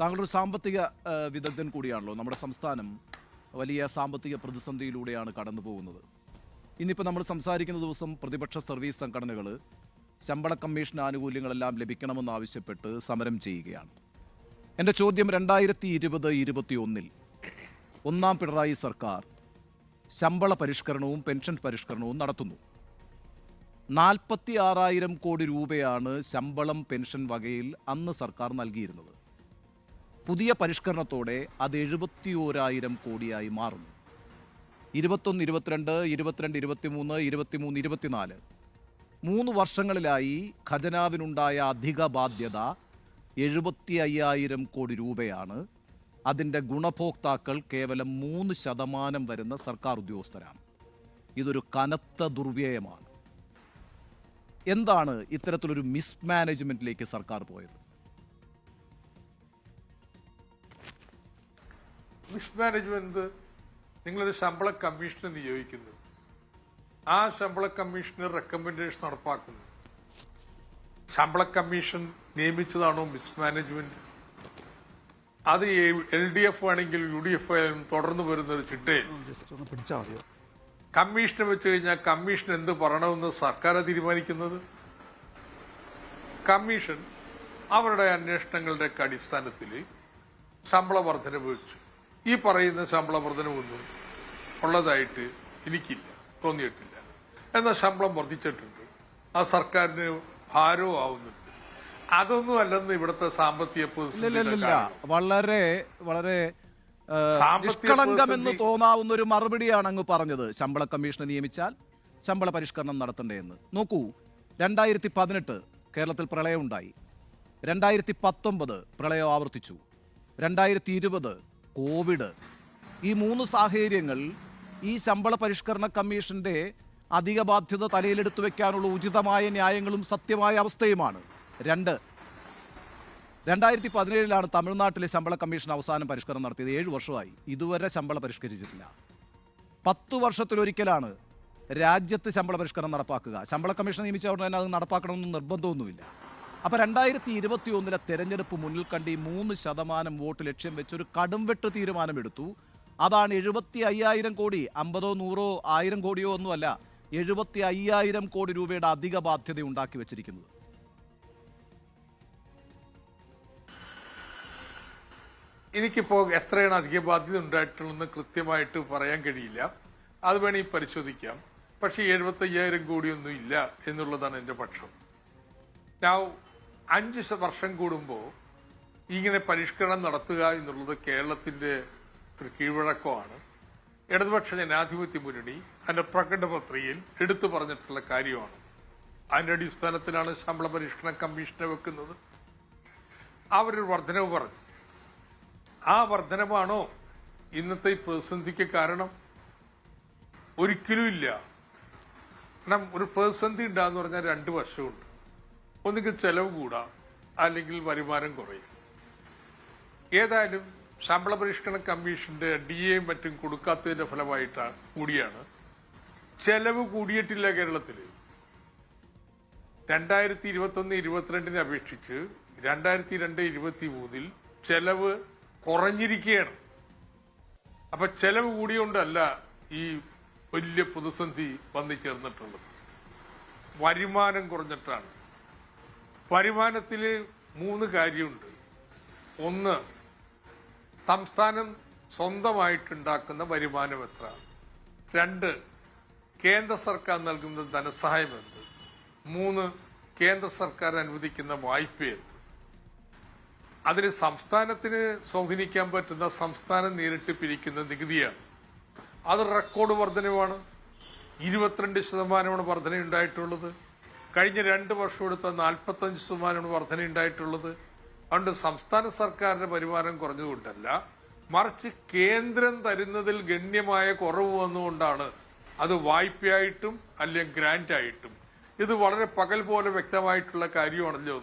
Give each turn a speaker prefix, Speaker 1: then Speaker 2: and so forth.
Speaker 1: താങ്കളൊരു സാമ്പത്തിക വിദഗ്ധൻ കൂടിയാണല്ലോ. നമ്മുടെ സംസ്ഥാനം വലിയ സാമ്പത്തിക പ്രതിസന്ധിയിലൂടെയാണ് കടന്നു പോകുന്നത് ഇന്നിപ്പോൾ നമ്മൾ സംസാരിക്കുന്ന ദിവസം പ്രതിപക്ഷ സർവീസ് സംഘടനകൾ ശമ്പള കമ്മീഷൻ ആനുകൂല്യങ്ങളെല്ലാം ലഭിക്കണമെന്നാവശ്യപ്പെട്ട് സമരം ചെയ്യുകയാണ്. എന്റെ ചോദ്യം രണ്ടായിരത്തി ഇരുപത് ഇരുപത്തി ഒന്നിൽ ഒന്നാം പിണറായി സർക്കാർ ശമ്പള പരിഷ്കരണവും പെൻഷൻ പരിഷ്കരണവും നടത്തുന്നു. നാൽപ്പത്തി ആറായിരം കോടി രൂപയാണ് ശമ്പളം പെൻഷൻ വകയിൽ അന്ന് സർക്കാർ നൽകിയിരുന്നത്. പുതിയ പരിഷ്കരണത്തോടെ അത് എഴുപത്തി ഓരായിരം കോടിയായി മാറുന്നു. ഇരുപത്തൊന്ന് ഇരുപത്തിരണ്ട് ഇരുപത്തിരണ്ട് ഇരുപത്തിമൂന്ന് ഇരുപത്തിമൂന്ന് ഇരുപത്തിനാല്. മൂന്ന് വർഷങ്ങളിലായി ഖജനാവിനുണ്ടായ അധിക ബാധ്യത എഴുപത്തി അയ്യായിരം കോടി രൂപയാണ്. അതിന്റെ ഗുണഭോക്താക്കൾ കേവലം മൂന്ന് ശതമാനം വരുന്ന സർക്കാർ ഉദ്യോഗസ്ഥരാണ്. ഇതൊരു കനത്ത ദുർവ്യയമാണ്. എന്താണ് ഇത്തരത്തിലൊരു മിസ്മാനേജ്മെന്റിലേക്ക് സർക്കാർ പോയത്?
Speaker 2: മിസ്മാനേജ്മെന്റ് നിങ്ങളൊരു ശമ്പള കമ്മീഷനെ നിയോഗിക്കുന്നു ആ ശമ്പള കമ്മീഷന് റെക്കമെൻഡേഷൻ നടപ്പാക്കുന്നു. ശമ്പള കമ്മീഷൻ നിയമിച്ചതാണോ മിസ്മാനേജ്മെന്റ് അത് എൽ ഡി എഫ് ആണെങ്കിൽ യു ഡി എഫ് ആയാലും തുടർന്ന് വരുന്ന ഒരു ചിട്ടയിൽ കമ്മീഷനെ വെച്ച് കഴിഞ്ഞാൽ കമ്മീഷൻ എന്ത് പറയണമെന്ന് സർക്കാരെ തീരുമാനിക്കുന്നത്? കമ്മീഷൻ അവരുടെ അന്വേഷണങ്ങളുടെ ഒക്കെ അടിസ്ഥാനത്തിൽ ശമ്പള വർധന വെച്ചു. ഈ പറയുന്ന ശമ്പള വർധനവൊന്നും ഉള്ളതായിട്ട് എനിക്കില്ല തോന്നിയിട്ടില്ല. എന്നാൽ ശമ്പളം വർദ്ധിച്ചിട്ടുണ്ട് ആ സർക്കാരിന് ഭാരവും ആവുന്നുണ്ട്. അതൊന്നും അല്ലെന്ന് ഇവിടുത്തെ സാമ്പത്തിക
Speaker 1: വളരെ വളരെ നിഷ്കളങ്കമെന്ന് തോന്നാവുന്ന ഒരു മറുപടിയാണ് അങ്ങ് പറഞ്ഞത്. ശമ്പള കമ്മീഷനെ നിയമിച്ചാൽ ശമ്പള പരിഷ്കരണം നടത്തണ്ടേന്ന് നോക്കൂ രണ്ടായിരത്തി പതിനെട്ട് കേരളത്തിൽ പ്രളയമുണ്ടായി. രണ്ടായിരത്തി പത്തൊമ്പത് പ്രളയം ആവർത്തിച്ചു. രണ്ടായിരത്തി ഇരുപത് കോവിഡ്. ഈ മൂന്ന് സാഹചര്യങ്ങൾ ഈ ശമ്പള പരിഷ്കരണ കമ്മീഷന്റെ അധിക ബാധ്യത തലയിലെടുത്തു വെക്കാനുള്ള ഉചിതമായ ന്യായങ്ങളും സത്യമായ അവസ്ഥയുമാണ്. രണ്ട് രണ്ടായിരത്തി പതിനേഴിലാണ് തമിഴ്നാട്ടിലെ ശമ്പള കമ്മീഷൻ അവസാനം പരിഷ്കരണം നടത്തിയത്. ഏഴ് വർഷമായി. ഇതുവരെ ശമ്പള പരിഷ്കരിച്ചിട്ടില്ല. പത്തു വർഷത്തിലൊരിക്കലാണ് രാജ്യത്ത് ശമ്പള പരിഷ്കരണം നടപ്പാക്കുക. ശമ്പള കമ്മീഷൻ നിയമിച്ച ഉടനെ അത് നടപ്പാക്കണമെന്ന് നിർബന്ധമൊന്നുമില്ല. അപ്പോൾ രണ്ടായിരത്തി ഇരുപത്തി ഒന്നിലെ തെരഞ്ഞെടുപ്പ് മുന്നിൽ കണ്ട് ഈ മൂന്ന് ശതമാനം വോട്ട് ലക്ഷ്യം വെച്ച് വെച്ചൊരു കടുംവെട്ട് തീരുമാനമെടുത്തു. അതാണ് എഴുപത്തി അയ്യായിരം കോടി അമ്പതോ നൂറോ ആയിരം കോടിയോ ഒന്നുമല്ല എഴുപത്തി അയ്യായിരം കോടി രൂപയുടെ അധിക ബാധ്യത ഉണ്ടാക്കി വെച്ചിരിക്കുന്നത്.
Speaker 2: എനിക്കിപ്പോ എത്രയാണ് അധിക ബാധ്യത ഉണ്ടായിട്ടുള്ളതെന്ന് കൃത്യമായിട്ട് പറയാൻ കഴിയില്ല. അത് വേണമെങ്കിൽ പരിശോധിക്കാം. പക്ഷേ എഴുപത്തി അയ്യായിരം കോടിയൊന്നും ഇല്ല എന്നുള്ളതാണ് എന്റെ പക്ഷം. ഞാൻ അഞ്ച് വർഷം കൂടുമ്പോൾ ഇങ്ങനെ പരിഷ്കരണം നടത്തുക എന്നുള്ളത് കേരളത്തിന്റെ കീഴ്വഴക്കമാണ് ഇടതുപക്ഷ ജനാധിപത്യ മുന്നണി അതിന്റെ പ്രകടനപത്രികയിൽ എടുത്തു പറഞ്ഞിട്ടുള്ള കാര്യമാണ്. അതിന്റെ അടിസ്ഥാനത്തിലാണ് ശമ്പള പരിഷ്കരണ കമ്മീഷനെ വെക്കുന്നത്. അവരൊരു വർധനവ് പറഞ്ഞു. ആ വർധനവാണോ ഇന്നത്തെ ഈ പ്രതിസന്ധിക്ക് കാരണം? ഒരിക്കലും ഇല്ല കാരണം ഒരു പ്രതിസന്ധി ഉണ്ടാന്ന് പറഞ്ഞാൽ രണ്ട് വശമുണ്ട്. ഒന്നുകിൽ ചെലവ് കൂടാം അല്ലെങ്കിൽ വരുമാനം കുറയും. ഏതായാലും ശമ്പള പരിഷ്കരണ കമ്മീഷന്റെ ഡി എയും മറ്റും കൊടുക്കാത്തതിന്റെ ഫലമായിട്ടാണ് കൂടിയാണ്. ചെലവ് കൂടിയിട്ടില്ല കേരളത്തിൽ രണ്ടായിരത്തി ഇരുപത്തൊന്ന് ഇരുപത്തിരണ്ടിനെ അപേക്ഷിച്ച് രണ്ടായിരത്തി രണ്ട് ഇരുപത്തി മൂന്നിൽ ചെലവ് കുറഞ്ഞിരിക്കുകയാണ് അപ്പൊ ചെലവ് കൂടിയോണ്ടല്ല ഈ വലിയ പ്രതിസന്ധി വന്നു ചേർന്നിട്ടുള്ളത്. വരുമാനം കുറഞ്ഞിട്ടാണ്. വരുമാനത്തിൽ മൂന്ന് കാര്യമുണ്ട്. ഒന്ന് സംസ്ഥാനം സ്വന്തമായിട്ടുണ്ടാക്കുന്ന വരുമാനം എത്ര രണ്ട് കേന്ദ്ര സർക്കാർ നൽകുന്ന ധനസഹായം എന്ത്? മൂന്ന് കേന്ദ്ര സർക്കാർ അനുവദിക്കുന്ന വായ്പ എന്ത്? അതിന് സംസ്ഥാനത്തിന് സ്വാധീനിക്കാൻ പറ്റുന്ന സംസ്ഥാനം നേരിട്ട് പിരിക്കുന്ന നികുതിയാണ്. അത് റെക്കോർഡ് വർധനവാണ്. ഇരുപത്തിരണ്ട് ശതമാനമാണ് വർധനയുണ്ടായിട്ടുള്ളത്. കഴിഞ്ഞ രണ്ട് വർഷം എടുത്ത നാൽപ്പത്തഞ്ച് ശതമാനമാണ് വർധന ഉണ്ടായിട്ടുള്ളത്. അതുകൊണ്ട് സംസ്ഥാന സർക്കാരിന്റെ വരുമാനം കുറഞ്ഞതുകൊണ്ടല്ല മറിച്ച് കേന്ദ്രം തരുന്നതിൽ ഗണ്യമായ കുറവ് വന്നുകൊണ്ടാണ് അത് വായ്പയായിട്ടും അല്ലെങ്കിൽ ഗ്രാന്റ് ആയിട്ടും ഇത് വളരെ പകൽ പോലെ വ്യക്തമായിട്ടുള്ള കാര്യമാണല്ലോ.